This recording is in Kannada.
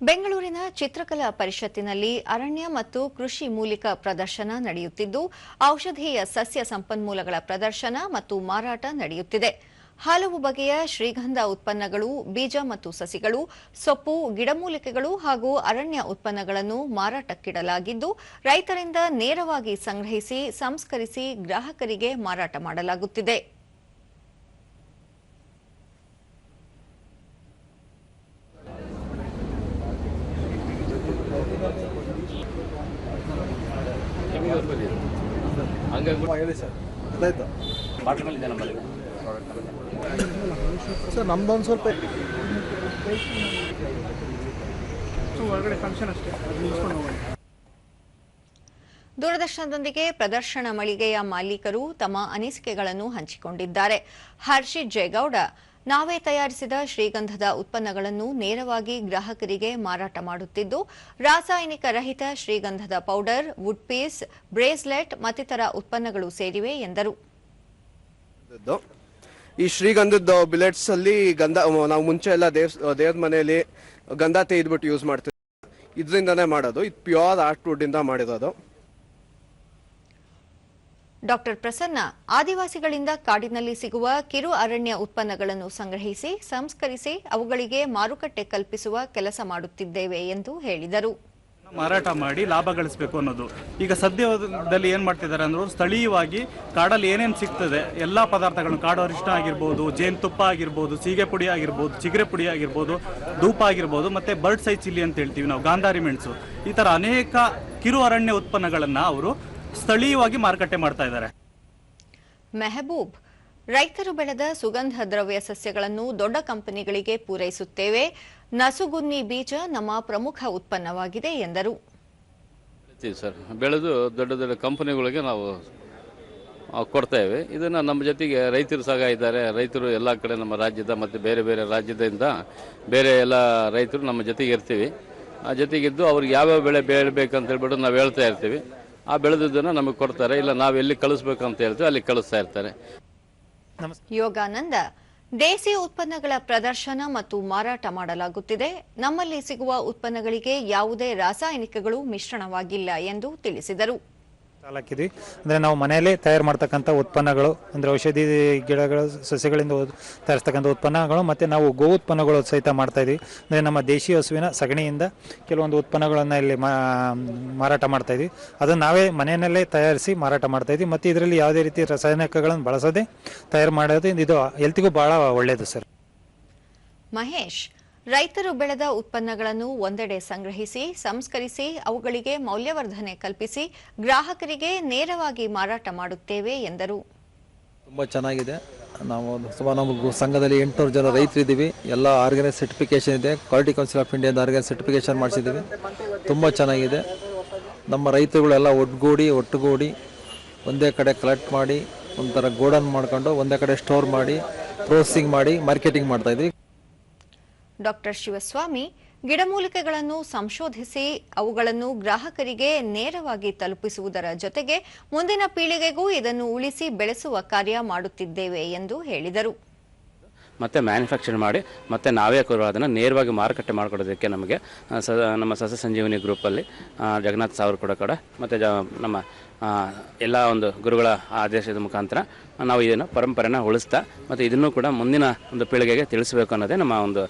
ಬೆಂಗಳೂರಿನ ಚಿತ್ರಕಲಾ ಪರಿಷತ್ತಿನಲ್ಲಿ ಅರಣ್ಯ ಮತ್ತು ಕೃಷಿ ಮೂಲಿಕ ಪ್ರದರ್ಶನ ನಡೆಯುತ್ತಿದ್ದು, ಔಷಧೀಯ ಸಸ್ಯ ಸಂಪನ್ಮೂಲಗಳ ಪ್ರದರ್ಶನ ಮತ್ತು ಮಾರಾಟ ನಡೆಯುತ್ತಿದೆ. ಹಲವು ಬಗೆಯ ಶ್ರೀಗಂಧ ಉತ್ಪನ್ನಗಳು, ಬೀಜ ಮತ್ತು ಸಸಿಗಳು, ಸೊಪ್ಪು, ಗಿಡಮೂಲಿಕೆಗಳು ಹಾಗೂ ಅರಣ್ಯ ಉತ್ಪನ್ನಗಳನ್ನು ಮಾರಾಟಕ್ಕಿಡಲಾಗಿದ್ದು, ರೈತರಿಂದ ನೇರವಾಗಿ ಸಂಗ್ರಹಿಸಿ, ಸಂಸ್ಕರಿಸಿ ಗ್ರಾಹಕರಿಗೆ ಮಾರಾಟ ಮಾಡಲಾಗುತ್ತಿದೆ. ಹೇಳಿ ಸರ್. ಗೊತ್ತಾಯ್ತು ಸರ್ ನಮ್ದೊಂದು ಸ್ವಲ್ಪ ಹೊರಗಡೆ ಫಂಕ್ಷನ್ ಅಷ್ಟೇ. ಮುಗಿಸ್ಕೊಂಡು ಹೋಗೋಣ. ದೂರದರ್ಶನದೊಂದಿಗೆ ಪ್ರದರ್ಶನ ಮಳಿಗೆಯ ಮಾಲೀಕರು ತಮ್ಮ ಅನಿಸಿಕೆಗಳನ್ನು ಹಂಚಿಕೊಂಡಿದ್ದಾರೆ. ಹರ್ಷಿತ್ ಜಯಗೌಡ ನಾವೇ ತಯಾರಿಸಿದ ಶ್ರೀಗಂಧದ ಉತ್ಪನ್ನಗಳನ್ನು ನೇರವಾಗಿ ಗ್ರಾಹಕರಿಗೆ ಮಾರಾಟ ಮಾಡುತ್ತಿದ್ದು, ರಾಸಾಯನಿಕ ರಹಿತ ಶ್ರೀಗಂಧದ ಪೌಡರ್, ವುಡ್ ಪೀಸ್, ಬ್ರೇಸ್ಲೆಟ್ ಮತ್ತಿತರ ಉತ್ಪನ್ನಗಳು ಸೇರಿವೆ, ಎಂದರು. ಈ ಶ್ರೀಗಂಧದ ಬಿಲೆಟ್ಸ್ ಅಲ್ಲಿ ಗಂಧ, ನಾವು ಮುಂಚೆ ಎಲ್ಲ ದೇವ್ ಮನೆಯಲ್ಲಿ ಗಂಧ ತೆಗೆದ್ಬಿಟ್ಟು ಯೂಸ್ ಮಾಡ್ತೀವಿ ಇದರಿಂದನೇ ಮಾಡೋದು. ಇದು ಪ್ಯೂರ್ ಆರ್ಟ್ ವುಡ್ ಇಂದ ಮಾಡಿರೋದು. ಡಾಕ್ಟರ್ ಪ್ರಸನ್ನ ಆದಿವಾಸಿಗಳಿಂದ ಕಾಡಿನಲ್ಲಿ ಸಿಗುವ ಕಿರು ಅರಣ್ಯ ಉತ್ಪನ್ನಗಳನ್ನು ಸಂಗ್ರಹಿಸಿ, ಸಂಸ್ಕರಿಸಿ, ಅವುಗಳಿಗೆ ಮಾರುಕಟ್ಟೆ ಕಲ್ಪಿಸುವ ಕೆಲಸ ಮಾಡುತ್ತಿದ್ದೇವೆ ಎಂದು ಹೇಳಿದರು. ಮಾರಾಟ ಮಾಡಿ ಲಾಭ ಗಳಿಸಬೇಕು ಅನ್ನೋದು. ಈಗ ಸದ್ಯದಲ್ಲಿ ಏನ್ ಮಾಡ್ತಿದ್ದಾರೆ ಅಂದ್ರೆ ಸ್ಥಳೀಯವಾಗಿ ಕಾಡಲ್ಲಿ ಏನೇನು ಸಿಗ್ತದೆ, ಎಲ್ಲಾ ಪದಾರ್ಥಗಳನ್ನು, ಕಾಡು ಅರಿಶಿಣ ಆಗಿರ್ಬೋದು, ಜೇನುತುಪ್ಪ ಆಗಿರ್ಬೋದು, ಸೀಗೆ ಪುಡಿ ಆಗಿರ್ಬೋದು, ಚಿಗರೆ ಪುಡಿ ಆಗಿರ್ಬೋದು, ಧೂಪ ಆಗಿರ್ಬೋದು, ಮತ್ತೆ ಬರ್ಡ್ ಸೈ ಚಿಲ್ಲಿ ಅಂತ ಹೇಳ್ತೀವಿ ನಾವು, ಗಾಂಧಾರಿ ಮೆಣಸು. ಈ ತರ ಅನೇಕ ಕಿರು ಅರಣ್ಯ ಉತ್ಪನ್ನಗಳನ್ನ ಅವರು ಸ್ಥಳೀಯವಾಗಿ ಮಾರುಕಟ್ಟೆ ಮಾಡ್ತಾ ಇದ್ದಾರೆ. ಮೆಹಬೂಬ್ ರೈತರು ಬೆಳೆದ ಸುಗಂಧ ದ್ರವ್ಯ ಸಸ್ಯಗಳನ್ನು ದೊಡ್ಡ ಕಂಪನಿಗಳಿಗೆ ಪೂರೈಸುತ್ತೇವೆ. ನಸುಗುನ್ನಿ ಬೀಜ ನಮ್ಮ ಪ್ರಮುಖ ಉತ್ಪನ್ನವಾಗಿದೆ ಎಂದರು. ಸರ್ ಬೆಳೆದು ದೊಡ್ಡ ದೊಡ್ಡ ಕಂಪನಿಗಳಿಗೆ ನಾವು ಕೊಡ್ತಾ ಕೊಡ್ತೇವೆ. ಇದನ್ನು ನಮ್ಮ ಜೊತೆಗೆ ರೈತರು ಸಹ ಇದ್ದಾರೆ. ರೈತರು ಎಲ್ಲ ಕಡೆ ನಮ್ಮ ರಾಜ್ಯದ ಮತ್ತು ಬೇರೆ ಬೇರೆ ರಾಜ್ಯದಿಂದ ಬೇರೆ ಎಲ್ಲ ರೈತರು ನಮ್ಮ ಜೊತೆಗೆ ಇರ್ತೀವಿ. ಆ ಜೊತೆಗಿದ್ದು ಅವ್ರಿಗೆ ಯಾವ್ಯಾವ ಬೆಳೆ ಬೆಳಿಬೇಕಂತ ಹೇಳ್ಬಿಟ್ಟು ನಾವು ಹೇಳ್ತಾ ಇರ್ತೀವಿ. ಆ ಬೆಳೆದಿದ್ದನ್ನು ನಮಗೆ ಕೊಡ್ತಾರೆ. ಇಲ್ಲ, ನಾವು ಎಲ್ಲಿ ಅಂತ ಹೇಳ್ತೀವಿ, ಅಲ್ಲಿ ಕಳಿಸ್ತಾ ಇರ್ತಾರೆ. ಯೋಗಾನಂದ, ದೇಸಿ ಉತ್ಪನ್ನಗಳ ಪ್ರದರ್ಶನ ಮತ್ತು ಮಾರಾಟ ಮಾಡಲಾಗುತ್ತಿದೆ. ನಮ್ಮಲ್ಲಿ ಸಿಗುವ ಉತ್ಪನ್ನಗಳಿಗೆ ಯಾವುದೇ ರಾಸಾಯನಿಕಗಳು ಮಿಶ್ರಣವಾಗಿಲ್ಲ ಎಂದು ತಿಳಿಸಿದರು. ಹಾಕಿದ್ವಿ ಅಂದರೆ ನಾವು ಮನೆಯಲ್ಲೇ ತಯಾರು ಮಾಡ್ತಕ್ಕಂಥ ಉತ್ಪನ್ನಗಳು, ಅಂದರೆ ಔಷಧಿ ಗಿಡಗಳು, ಸಸ್ಯಗಳಿಂದ ತಯಾರಿಸ್ತಕ್ಕಂಥ ಉತ್ಪನ್ನಗಳು, ಮತ್ತು ನಾವು ಗೋ ಉತ್ಪನ್ನಗಳು ಸಹಿತ ಮಾಡ್ತಾಯಿದ್ವಿ ಅಂದರೆ ನಮ್ಮ ದೇಶೀಯ ಹಸುವಿನ ಸಗಣಿಯಿಂದ ಕೆಲವೊಂದು ಉತ್ಪನ್ನಗಳನ್ನು ಇಲ್ಲಿ ಮಾರಾಟ ಮಾಡ್ತಾಯಿದ್ವಿ ಅದನ್ನು ನಾವೇ ಮನೆಯಲ್ಲೇ ತಯಾರಿಸಿ ಮಾರಾಟ ಮಾಡ್ತಾಯಿದ್ವಿ ಮತ್ತು ಇದರಲ್ಲಿ ಯಾವುದೇ ರೀತಿ ರಾಸಾಯನಿಕಗಳನ್ನು ಬಳಸದೆ ತಯಾರು ಮಾಡೋದು, ಇದು ಹೆಲ್ತಿಗೂ ಭಾಳ ಒಳ್ಳೆಯದು ಸರ್. ಮಹೇಶ್ ರೈತರು ಬೆಳೆದ ಉತ್ಪನ್ನಗಳನ್ನು ಒಂದೆಡೆ ಸಂಗ್ರಹಿಸಿ, ಸಂಸ್ಕರಿಸಿ, ಅವುಗಳಿಗೆ ಮೌಲ್ಯವರ್ಧನೆ ಕಲ್ಪಿಸಿ, ಗ್ರಾಹಕರಿಗೆ ನೇರವಾಗಿ ಮಾರಾಟ ಮಾಡುತ್ತೇವೆ ಎಂದರು. ತುಂಬ ಚೆನ್ನಾಗಿದೆ. ನಾವು ಸುಮಾರು ನಮ್ಮ ಸಂಘದಲ್ಲಿ ಎಂಟುನೂರು ಜನ ರೈತರಿದ್ದೀವಿ. ಎಲ್ಲ ಆರ್ಗ್ಯಾನಿಕ್ ಸರ್ಟಿಫಿಕೇಷನ್ ಇದೆ. ಕ್ವಾಲಿಟಿ ಕೌನ್ಸಿಲ್ ಆಫ್ ಇಂಡಿಯಾದ ಆರ್ಗ್ಯಾನಿಕ್ ಸರ್ಟಿಫಿಕೇಷನ್ ಮಾಡಿಸಿದ್ದೀವಿ. ತುಂಬ ಚೆನ್ನಾಗಿದೆ. ನಮ್ಮ ರೈತರುಗಳೆಲ್ಲ ಒಟ್ಟುಗೂಡಿ ಒಟ್ಟುಗೂಡಿ ಒಂದೇ ಕಡೆ ಕಲೆಕ್ಟ್ ಮಾಡಿ, ಒಂಥರ ಗೋಡನ್ ಮಾಡ್ಕೊಂಡು ಒಂದೇ ಕಡೆ ಸ್ಟೋರ್ ಮಾಡಿ ಪ್ರೋಸೆಸಿಂಗ್ ಮಾಡಿ ಮಾರ್ಕೆಟಿಂಗ್ ಮಾಡ್ತಾ ಇದ್ವಿ ಡಾಕ್ಟರ್ ಶಿವಸ್ವಾಮಿ ಗಿಡಮೂಲಿಕೆಗಳನ್ನು ಸಂಶೋಧಿಸಿ ಅವುಗಳನ್ನು ಗ್ರಾಹಕರಿಗೆ ನೇರವಾಗಿ ತಲುಪಿಸುವುದರ ಜೊತೆಗೆ ಮುಂದಿನ ಪೀಳಿಗೆಗೂ ಇದನ್ನು ಉಳಿಸಿ ಬೆಳೆಸುವ ಕಾರ್ಯ ಮಾಡುತ್ತಿದ್ದೇವೆ ಎಂದು ಹೇಳಿದರು. ಮತ್ತೆ ಮ್ಯಾನುಫ್ಯಾಕ್ಚರ್ ಮಾಡಿ ಮತ್ತೆ ನಾವೇ ಅದನ್ನು ನೇರವಾಗಿ ಮಾರುಕಟ್ಟೆ ಮಾಡಿಕೊಡೋದಕ್ಕೆ ನಮಗೆ ಸ, ನಮ್ಮ ಸಸ್ಯ ಸಂಜೀವಿನಿ ಗ್ರೂಪಲ್ಲಿ ಜಗನ್ನಾಥ್ ಸಾವ್ರ ಕೂಡ ಕೂಡ, ಮತ್ತು ಜ, ನಮ್ಮ ಎಲ್ಲ ಒಂದು ಗುರುಗಳ ಆದೇಶದ ಮುಖಾಂತರ ನಾವು ಇದನ್ನು ಪರಂಪರೆನ ಉಳಿಸ್ತಾ ಮತ್ತು ಇದನ್ನು ಕೂಡ ಮುಂದಿನ ಒಂದು ಪೀಳಿಗೆಗೆ ತಿಳಿಸಬೇಕು ಅನ್ನೋದೇ ನಮ್ಮ ಒಂದು